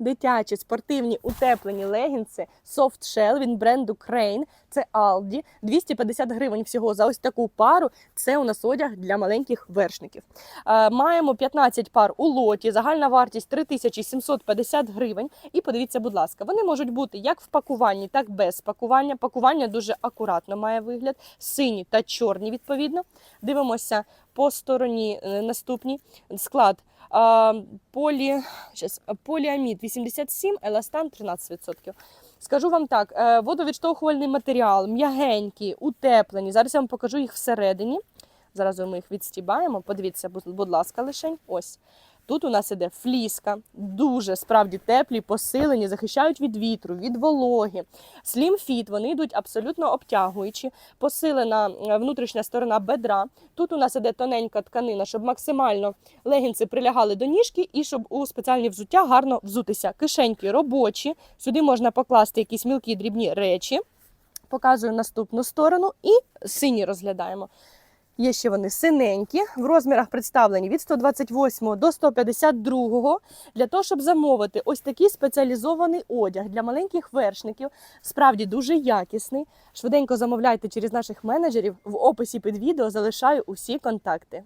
дитячі спортивні утеплені легінси Soft Shell від бренду Crane. Це Aldi. 250 гривень всього за ось таку пару. Це у нас одяг для маленьких вершників. Е, Маємо 15 пар у лоті. Загальна вартість 3750 гривень. І подивіться, будь ласка, вони можуть бути як в пакуванні, так без пакування. Пакування дуже акуратно має вигляд, сині та чорні відповідно. Дивимося по стороні наступні наступній склад. Полі, щас, поліамід 87, еластан 13%. Скажу вам так: е, водовідштовхувальний матеріал, м'ягенькі, утеплені. Зараз я вам покажу їх всередині. Зараз ми їх відстібаємо. Подивіться, будь ласка, лишень. Ось. Тут у нас іде фліска, дуже справді теплі, посилені, захищають від вітру, від вологи. Fit, вони йдуть абсолютно обтягуючі, посилена е, внутрішня сторона бедра. Тут у нас іде тоненька тканина, щоб максимально легінці прилягали до ніжки і щоб у спеціальні взуття гарно взутися. Кишеньки робочі. Сюди можна покласти якісь мілкі дрібні речі. Показую наступну сторону і сині розглядаємо. Є ще вони синенькі, в розмірах представлені від 128 до 152. Для того, щоб замовити ось такий спеціалізований одяг для маленьких вершників, справді дуже якісний. Швиденько замовляйте через наших менеджерів. В описі під відео залишаю усі контакти.